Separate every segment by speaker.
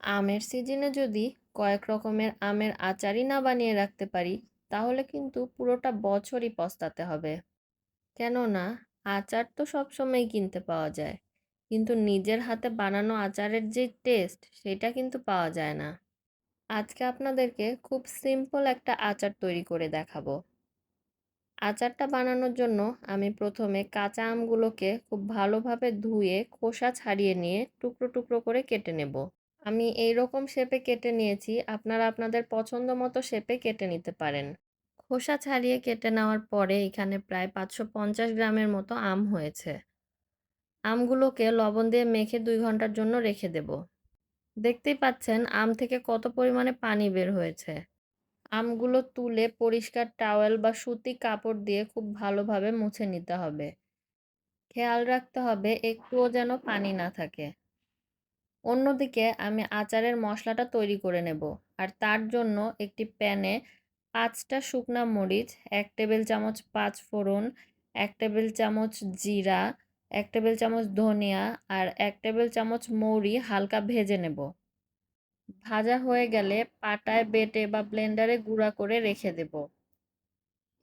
Speaker 1: আমের সিজনে যদি কয়েক রকমের আমের আচারই না বানিয়ে রাখতে পারি, তাহলে কিন্তু পুরোটা বছরই পস্তাতে হবে। কেননা, আচার তো সবসময় কিনতে পাওয়া যায়, কিন্তু নিজের হাতে বানানো আচারের যে টেস্ট সেটা কিন্তু পাওয়া যায় না। আজকে আপনাদেরকে খুব সিম্পল একটা আচার তৈরি করে দেখাবো। আচারটা বানানোর জন্য আমি প্রথমে কাঁচা আমগুলোকে খুব ভালোভাবে ধুয়ে খোসা ছাড়িয়ে নিয়ে টুকরো টুকরো করে কেটে নেব। আমি এই রকম শেপে কেটে নিয়েছি। আপনারা আপনাদের পছন্দ মতো শেপে কেটে নিতে পারেন। খোসা ছাড়িয়ে কেটে নেওয়ার পরে এখানে প্রায় পাঁচশো পঞ্চাশ গ্রামের মতো আম হয়েছে। আমগুলোকে লবণ দিয়ে মেখে দুই ঘণ্টার জন্য রেখে দেব। দেখতেই পাচ্ছেন আম থেকে কত পরিমাণে পানি বের হয়েছে। আমগুলো তুলে পরিষ্কার টাওয়েল বা সুতি কাপড় দিয়ে খুব ভালোভাবে মুছে নিতে হবে। খেয়াল রাখতে হবে একটুও যেন পানি না থাকে। অন্যদিকে আমি আচারের মশলাটা তৈরি করে নেব। আর তার জন্য একটি প্যানে পাঁচটা শুকনা মরিচ, এক টেবিল চামচ পাঁচ ফোড়ন, এক টেবিল চামচ জিরা, এক টেবিল চামচ ধনিয়া আর এক টেবিল চামচ মৌরি হালকা ভেজে নেব। ভাজা হয়ে গেলে পাটায় বেটে বা ব্লেন্ডারে গুঁড়া করে রেখে দেব।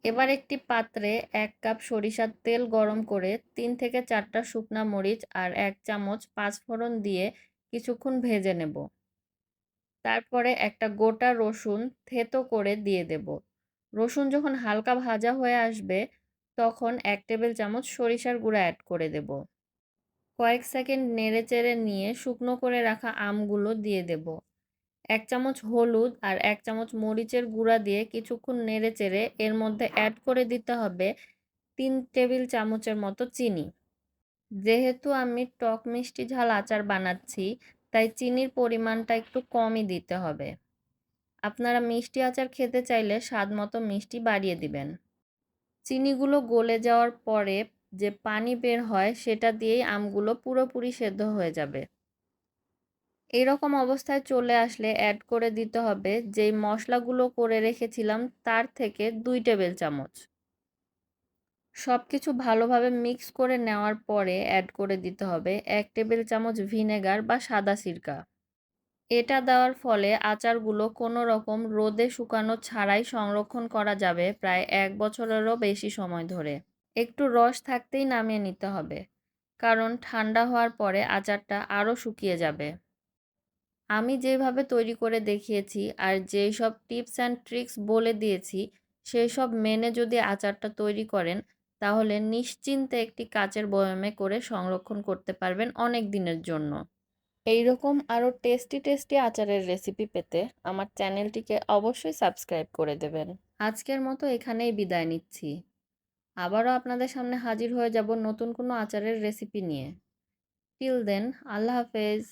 Speaker 1: এবার একটি পাত্রে এক কাপ সরিষার তেল গরম করে তিন থেকে চারটা শুকনা মরিচ আর এক চামচ পাঁচফোড়ন দিয়ে কিছুক্ষণ ভেজে নেব। তারপরে একটা গোটা রসুন থেতো করে দিয়ে দেব। রসুন যখন হালকা ভাজা হয়ে আসবে, তখন এক টেবিল চামচ সরিষার গুঁড়া অ্যাড করে দেব। কয়েক সেকেন্ড নেড়ে চেড়ে নিয়ে শুকনো করে রাখা আমগুলো দিয়ে দেব। এক চামচ হলুদ আর এক চামচ মরিচের গুঁড়া দিয়ে কিছুক্ষণ নেড়ে চেড়ে এর মধ্যে অ্যাড করে দিতে হবে তিন টেবিল চামচের মতো চিনি। যেহেতু আমি টক মিষ্টি ঝাল আচার বানাচ্ছি, তাই চিনির পরিমাণটা একটু কমই দিতে হবে। আপনারা মিষ্টি আচার খেতে চাইলে স্বাদ মতো মিষ্টি বাড়িয়ে দিবেন। চিনিগুলো গলে যাওয়ার পরে যে পানি বের হয়, সেটা দিয়েই আমগুলো পুরোপুরি সেদ্ধ হয়ে যাবে। এইরকম অবস্থায় চলে আসলে অ্যাড করে দিতে হবে, যেই মশলাগুলো করে রেখেছিলাম, তার থেকে দুই টেবিল চামচ। সব কিছু ভালোভাবে মিক্স করে নেওয়ার পরে অ্যাড করে দিতে হবে এক টেবিল চামচ ভিনেগার বা সাদা সিরকা। এটা দেওয়ার ফলে আচারগুলো কোনো রকম রোদে শুকানো ছাড়াই সংরক্ষণ করা যাবে প্রায় এক বছরেরও বেশি সময় ধরে। একটু রস থাকতেই নামিয়ে নিতে হবে, কারণ ঠান্ডা হওয়ার পরে আচারটা আরও শুকিয়ে যাবে। আমি যেভাবে তৈরি করে দেখিয়েছি আর যেই সব টিপস অ্যান্ড ট্রিক্স বলে দিয়েছি সেই সব মেনে যদি আচারটা তৈরি করেন তাহলে নিশ্চিন্তে একটি কাচের বয়মে করে সংরক্ষণ করতে পারবেন অনেক দিনের জন্য। এই রকম আরও টেস্টি টেস্টি আচারের রেসিপি পেতে আমার চ্যানেলটিকে অবশ্যই সাবস্ক্রাইব করে দেবেন। আজকের মতো এখানেই বিদায় নিচ্ছি। আবারও আপনাদের সামনে হাজির হয়ে যাব নতুন কোনো আচারের রেসিপি নিয়ে। টিল দেন আল্লাহ হাফেজ।